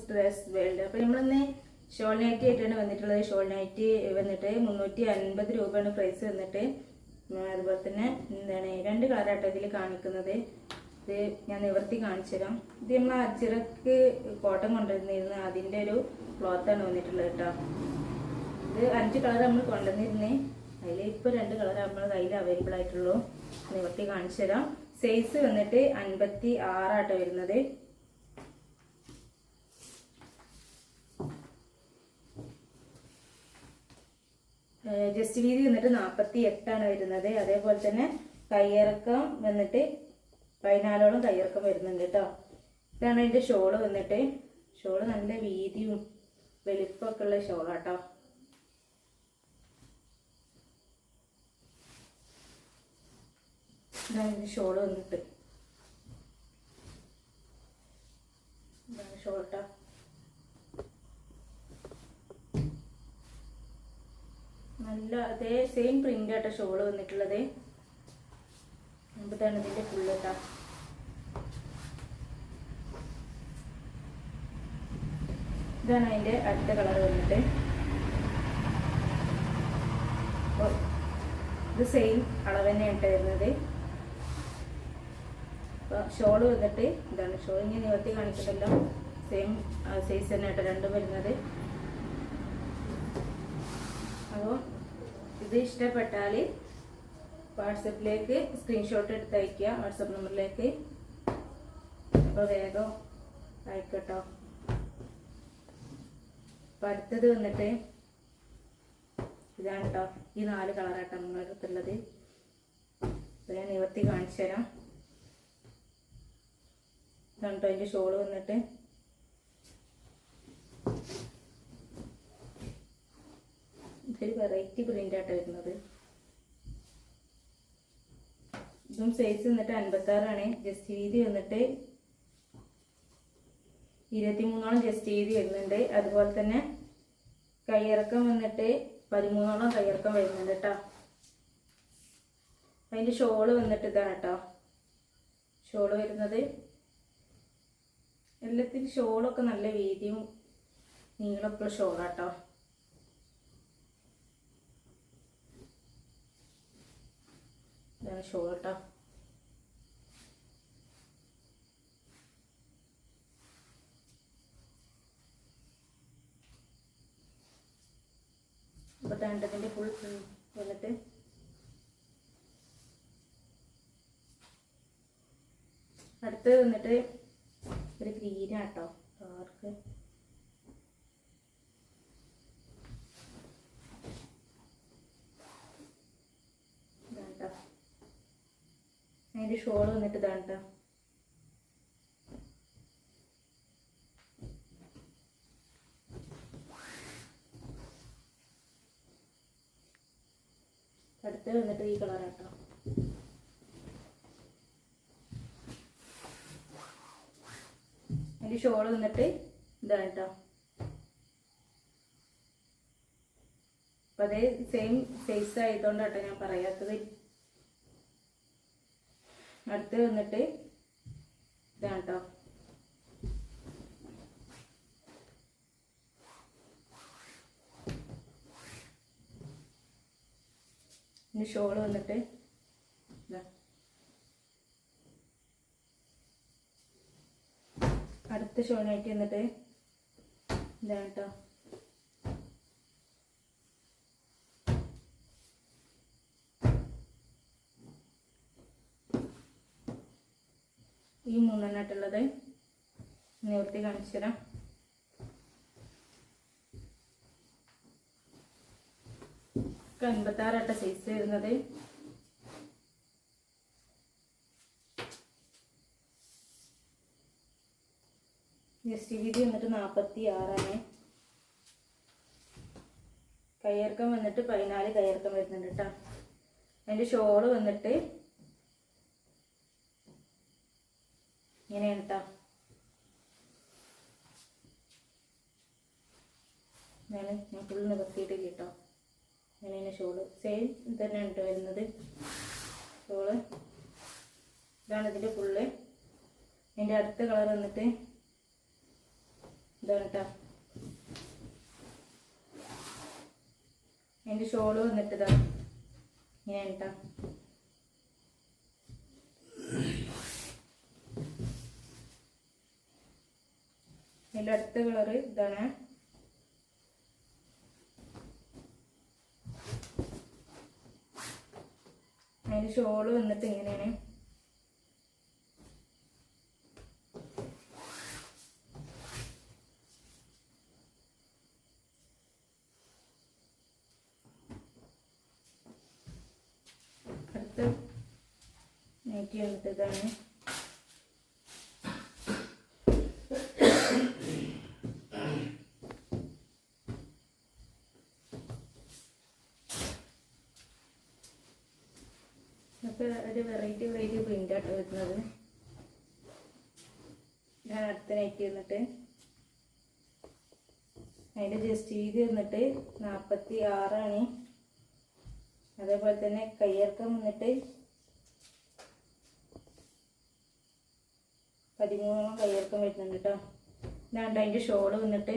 Stress world അപ്പോൾ നമ്മളിന്ന് shawl nightie ആയിട്ടാണ് വന്നിട്ടുള്ളത്. ഷോൾ നൈറ്റി വന്നിട്ട് മുന്നൂറ്റി അൻപത് രൂപയാണ് പ്രൈസ് വന്നിട്ട്. അതുപോലെ തന്നെ എന്താണ് രണ്ട് കളറാട്ടോ ഇതിൽ കാണിക്കുന്നത്. ഇത് ഞാൻ നിവർത്തി കാണിച്ചു തരാം ഇത് നമ്മൾ അച്ചിറക്ക് കോട്ടൺ കൊണ്ടുവന്നിരുന്ന അതിന്റെ ഒരു ക്ലോത്താണ് വന്നിട്ടുള്ളത് കേട്ടോ. ഇത് അഞ്ച് കളർ നമ്മൾ കൊണ്ടുവന്നിരുന്നേ. അതിൽ ഇപ്പോൾ രണ്ട് കളർ നമ്മൾ കയ്യിൽ അവൈലബിൾ ആയിട്ടുള്ളൂ. നിവർത്തി കാണിച്ചു തരാം സൈസ് വന്നിട്ട് അൻപത്തി ആറാട്ടോ വരുന്നത്. ജസ്റ്റ് വീതി വന്നിട്ട് നാൽപ്പത്തി എട്ടാണ് വരുന്നത്. അതേപോലെ തന്നെ കയ്യിറക്കം വന്നിട്ട് പതിനാലോളം കയ്യിറക്കം വരുന്നുണ്ട് കേട്ടോ ഇതാണ് അതിന്റെ ഷോൾ വന്നിട്ട്. ഷോൾ നല്ല വീതിയും വലിപ്പമൊക്കെ ഉള്ള ഷോളാട്ടോ ഇതാണ് ഷോൾ വന്നിട്ട്. ഷോൾട്ടോ നല്ല അതേ സെയിം പ്രിന്റ് ആട്ടോ ഷോൾ വന്നിട്ടുള്ളത്. ഇതാണ് ഇതിന്റെ ഫുള്ള് കേട്ടോ ഇതാണ് അതിന്റെ അടുത്ത കളർ വന്നിട്ട്. ഇത് സെയിം അളവ് തന്നെയാണ് വരുന്നത്. അപ്പോൾ ഷോൾ വന്നിട്ട് ഇതാണ്. ഷോൾ ഇങ്ങനെ നിവർത്തി കാണിക്കുന്നുണ്ടല്ലോ സെയിം സൈസ് തന്നെ ആട്ടോ രണ്ടും വരുന്നത്. അപ്പോൾ ഇത് ഇഷ്ടപ്പെട്ടാൽ വാട്സപ്പിലേക്ക് സ്ക്രീൻഷോട്ട് എടുത്ത് അയക്കുക വാട്സപ്പ് നമ്പറിലേക്ക്. അപ്പോൾ വേഗം അയക്കട്ടോ. അപ്പം അടുത്തത് വന്നിട്ട് ഇതാണ് കേട്ടോ ഈ നാല് കളറാട്ടോ നമ്മുടെ അടുത്തുള്ളത്. അപ്പോൾ ഞാൻ നിവർത്തി കാണിച്ചു തരാം ഇതാണ് കേട്ടോ അതിന്റെ ഷോൾ വന്നിട്ട്. ഇതൊരു വെറൈറ്റി പ്രിന്റ് ആയിട്ട് വരുന്നത്. ഇതും സൈസ് വന്നിട്ട് അൻപത്താറാണ്. ജസ്റ്റ് വീതി വന്നിട്ട് ഇരുപത്തിമൂന്നോളം ജസ്റ്റ് വീതി വരുന്നുണ്ട്. അതുപോലെ തന്നെ കയ്യിറക്കം വന്നിട്ട് പതിമൂന്നോളം കയ്യിറക്കം വരുന്നുണ്ട് കേട്ടോ അതിന്റെ ഷോൾ വന്നിട്ട് ഇതാണ് കേട്ടോ ഷോൾ വരുന്നത്. എല്ലാത്തിനും ഷോളൊക്കെ നല്ല വീതിയും നീളമൊക്കെ ഷോളാട്ടോ ഇതാണ് ഷോ കേട്ടോ അപ്പോൾ തണ്ടതിന്റെ ഫുൾ വന്നിട്ട്. അടുത്ത് വന്നിട്ട് ഒരു ഗ്രീനാട്ടോ ഡാർക്ക് ഇതാണ് ട്ടോ അതിന്റെ ഷോൾ വന്നിട്ട് ഇതാണ് ട്ടോ. അടുത്ത് വന്നിട്ട് ഈ കളറാട്ടോ അതിന്റെ ഷോൾ വന്നിട്ട് ഇതാണ് കേട്ടോ അപ്പം അതേ സെയിം സൈസ് ആയതുകൊണ്ടാട്ടോ ഞാൻ പറയാത്തത്. അടുത്ത് വന്നിട്ട് ഇതാണ് കേട്ടോ ഇനി ഷോൾ വന്നിട്ട്. അടുത്ത ഷോളായിട്ട് വന്നിട്ട് ഇതാണ് കേട്ടോ ഈ മൂന്നെണ്ണായിട്ടുള്ളത് നിവർത്തി കാണിച്ചു തരാം. അൻപത്താറാട്ട സൈസ് വരുന്നത്. ജസ്റ്റ് വീതി വന്നിട്ട് നാൽപ്പത്തി ആറാണ് കയ്യിറക്കം വന്നിട്ട് പതിനാല് കയ്യിറക്കം വരുന്നുണ്ട് കേട്ടോ അതിന്റെ ഷോൾ വന്നിട്ട് ഇങ്ങനെയാണ് കേട്ടോ ഞാൻ ഞാൻ ഫുൾ നിവർത്തിയിട്ട് കേട്ടോ. ഇങ്ങനെയാണ് ഷോൾ. സെയിം തന്നെ കേട്ടോ വരുന്നത്. ഷോൾ. ഇതാണ് ഇതിന്റെ ഫുള്ള്. അതിന്റെ അടുത്ത കളർ വന്നിട്ട് ഇതാണ് കേട്ടോ അതിന്റെ ഷോൾ വന്നിട്ട് ഇതാ. ഇങ്ങനെ കേട്ടോ അതിന്റെ അടുത്ത കളറ് ഇതാണ്. അതിന്റെ ഷോൾ വന്നിട്ട് ഇങ്ങനെയാണ്. അടുത്ത നൈറ്റി വന്നിട്ട് ഇതാണ്. ഇതൊക്കെ ഒരു വെറൈറ്റി വെറൈറ്റി പ്രിന്റ് ആട്ടോ വരുന്നത് ഞാൻ അടുത്ത നൈറ്റ് വന്നിട്ട്. അതിന്റെ ജസ്റ്റ് വന്നിട്ട് നാൽപ്പത്തി ആറാണ് അതേപോലെ തന്നെ കയ്യിറക്കം വന്നിട്ട് പതിമൂന്നോളം കയ്യിറക്കം വരുന്നുണ്ട് കേട്ടോ ഇതാണ്ട് അതിന്റെ ഷോൾ വന്നിട്ട്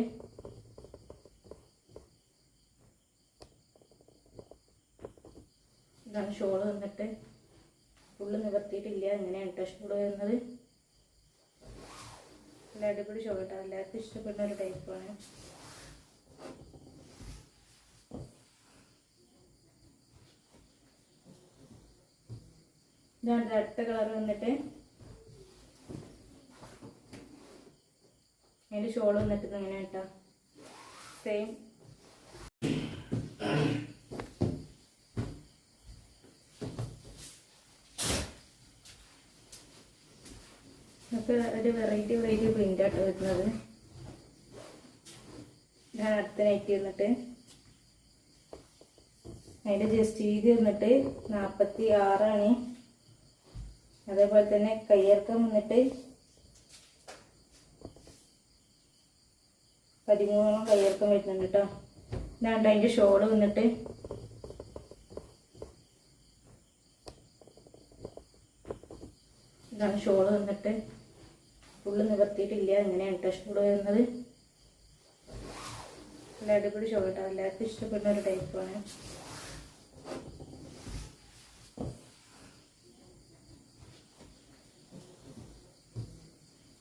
ഇതാണ് ഷോൾ വന്നിട്ട്. ഫുള്ള് നിവർത്തിയിട്ടില്ല ഇങ്ങനെയാണ് കേട്ടോ ഷോൾ വരുന്നത്? നല്ല അടിപൊളി ഷോൾ എല്ലാവർക്കും ഇഷ്ടപ്പെടുന്ന ഒരു ടൈപ്പാണ് ഇതാണ് അടുത്ത കളർ വന്നിട്ട്. അതിന്റെ ഷോൾ വന്നിട്ട് ഇങ്ങനെ കേട്ടോ സെയിം ഒക്കെ ഒരു വെറൈറ്റി വെറൈറ്റി പ്രിന്റ് ആട്ടോ വരുന്നത്. അടുത്ത നൈറ്റ് വന്നിട്ട്. അതിന്റെ ജസ്റ്റ് വീതി വന്നിട്ട് നാൽപ്പത്തി ആറാണ് അതേപോലെ തന്നെ കയ്യിറക്കം വന്നിട്ട് പതിമൂന്നോളം കയ്യിറക്കം വരുന്നുണ്ട് കേട്ടോ ഇതാണ്ട് അതിന്റെ ഷോൾ വന്നിട്ട്. ഇതാണ് ഷോൾ വന്നിട്ട്. ഫുള്ള് നിവർത്തിയിട്ടില്ല. ഇങ്ങനെയാണ് കേട്ടോ ഷോൾ വരുന്നത്? നല്ല അടിപൊളി ഷോൾ കേട്ടോ. എല്ലാവർക്കും ഇഷ്ടപ്പെടുന്ന ഒരു ടൈപ്പാണ്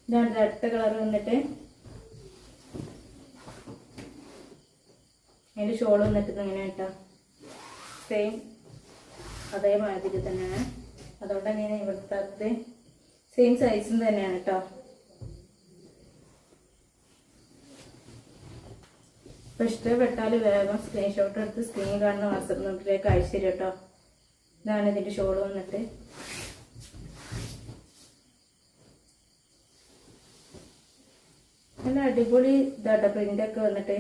ഇതാണ് അടുത്ത കളർ വന്നിട്ട്. അതിന്റെ ഷോൾ വന്നിട്ട് ഇങ്ങനെ കേട്ടോ? സെയിം അതേമാതിരി തന്നെയാണ്. അതുകൊണ്ട് അങ്ങനെ ഇവിടുത്തെ സെയിം സൈസും തന്നെയാണ് കേട്ടോ. അപ്പോൾ ഇഷ്ടപ്പെട്ടാൽ വേഗം സ്ക്രീൻഷോട്ട് എടുത്ത് സ്ക്രീൻ കാണുന്ന വാട്സപ്പ് നമ്പറിലേക്ക് അയച്ചു തരും കേട്ടോ ഇതാണ് ഇതിന്റെ ഷോൾ വന്നിട്ട്. നല്ല അടിപൊളി ഇതാട്ടോ ഒക്കെ വന്നിട്ട്.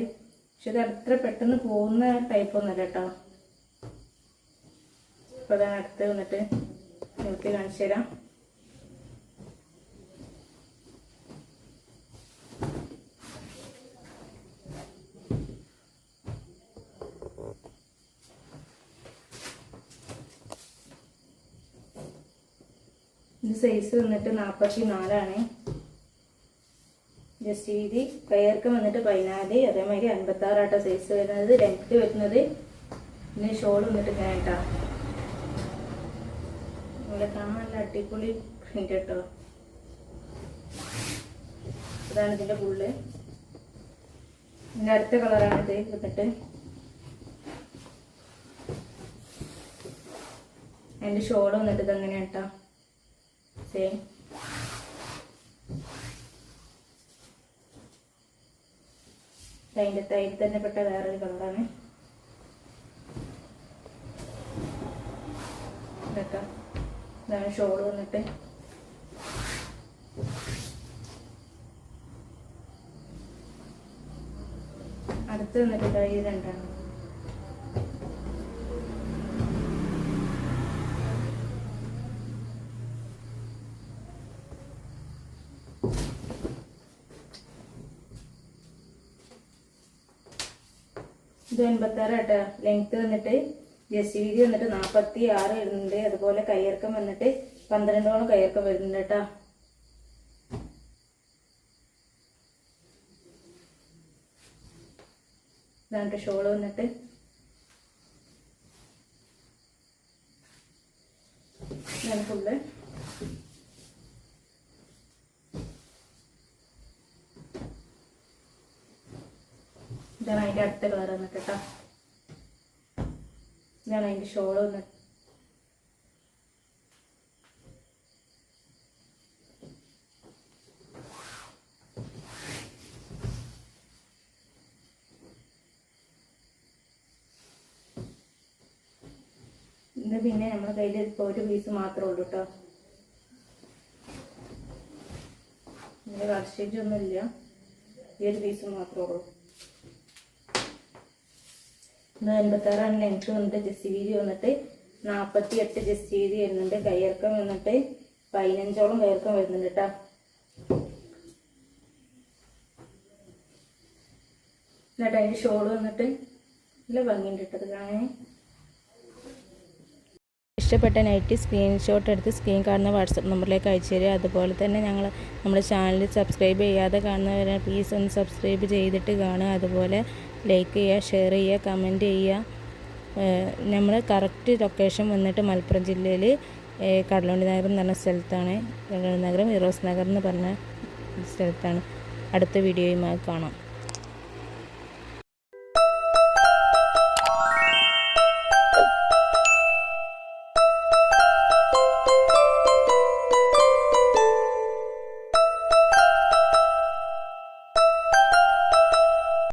പക്ഷെ ഇത് അത്ര പെട്ടെന്ന് പോകുന്ന ടൈപ്പ് ഒന്നുമല്ല കേട്ടോ അപ്പോൾ അടുത്ത് വന്നിട്ട് നിങ്ങൾക്ക് കാണിച്ചു തരാം. ഇത് സൈസ് വന്നിട്ട് നാൽപ്പത്തി നാലാണ് ജസ്റ്റ് വീതി കയർക്ക് വന്നിട്ട് പതിനാല് അതേമാതിരി അൻപത്തി ആറാട്ട സൈസ് വരുന്നത്. ലെങ്ത് വരുന്നത് പിന്നെ ഷോൾ വന്നിട്ട് ഇങ്ങനെ കേട്ടോ ഇവിടെ കാണാൻ നല്ല അടിപൊളി പ്രിന്റ് കേട്ടോ. ഇതാണ് ഇതിന്റെ ഫുള്ള് ഇതിന്റെ അടുത്ത ഇത് വന്നിട്ട്. അതിന്റെ ഷോൾ വന്നിട്ട് ഇതെങ്ങനെ കേട്ടോ സെയിം അതിന്റെ തൈര് തന്നെ പെട്ട വേറൊരു കളറാണ് ഇതാണ് ഷോൾ വന്നിട്ട് അടുത്ത് വന്നിട്ട് കൈ രണ്ടാണ് ഇത് എൺപത്താറ് കേട്ടോ ലെങ്ത് വന്നിട്ട് ജസ്റ്റ് വീതി വന്നിട്ട് നാൽപ്പത്തി ആറ് വരുന്നുണ്ട്. അതുപോലെ കയ്യിറക്കം വന്നിട്ട് പന്ത്രണ്ടോളം കയ്യിറക്കം വരുന്നുണ്ട് കേട്ടോ ഇതാണ്ട് ഷോൾ വന്നിട്ട്. ഇതാണ് ഫുള്ള് ഇതാണ് അതിന്റെ അടുത്ത കളർ വന്നിട്ട് കേട്ടോ. ഇതാണ് അതിന്റെ ഷോൾ വന്നിട്ട് ഇത് പിന്നെ നമ്മുടെ കയ്യിൽ ഇപ്പോൾ ഒരു പീസ് മാത്രമേ ഉള്ളൂ കേട്ടോ. ഇതിന്റെ കർഷേജ് ഒന്നുമില്ല. ഈ ഒരു പീസ് മാത്രമേ ഉള്ളൂ. ഇത് എൺപത്താറാണ് ലെങ്ത് വന്നിട്ട് ജസ്റ്റ് വീതി വന്നിട്ട് നാൽപ്പത്തി എട്ട് ജസ്റ്റ് വീതി വരുന്നുണ്ട്. കയ്യിറക്കം വന്നിട്ട് പതിനഞ്ചോളം കയ്യിറക്കം വരുന്നുണ്ട് കേട്ടോ എന്നിട്ട് അതിന്റെ ഷോൾ വന്നിട്ട് നല്ല ഭംഗിയുണ്ട് ഇട്ടത് കാണാൻ. ഇഷ്ടപ്പെട്ട നൈറ്റ് സ്ക്രീൻഷോട്ട് എടുത്ത് സ്ക്രീൻ കാണുന്ന വാട്സപ്പ് നമ്പറിലേക്ക് അയച്ചു തരിക. അതുപോലെ തന്നെ ഞങ്ങൾ നമ്മുടെ ചാനൽ സബ്സ്ക്രൈബ് ചെയ്യാതെ കാണുന്നവരെ പ്ലീസ് ഒന്ന് സബ്സ്ക്രൈബ് ചെയ്തിട്ട് കാണുക. അതുപോലെ ലൈക്ക് ചെയ്യുക ഷെയർ ചെയ്യുക കമന്റ് ചെയ്യുക. നമ്മൾ കറക്റ്റ് ലൊക്കേഷൻ വന്നിട്ട് മലപ്പുറം ജില്ലയിൽ കടലുണ്ടി നഗരം എന്ന് പറഞ്ഞ സ്ഥലത്താണ്. കടലുണ്ടി നഗരം ഇറോസ് നഗർ എന്ന് പറഞ്ഞ സ്ഥലത്താണ്. അടുത്ത വീഡിയോയുമായി കാണാം.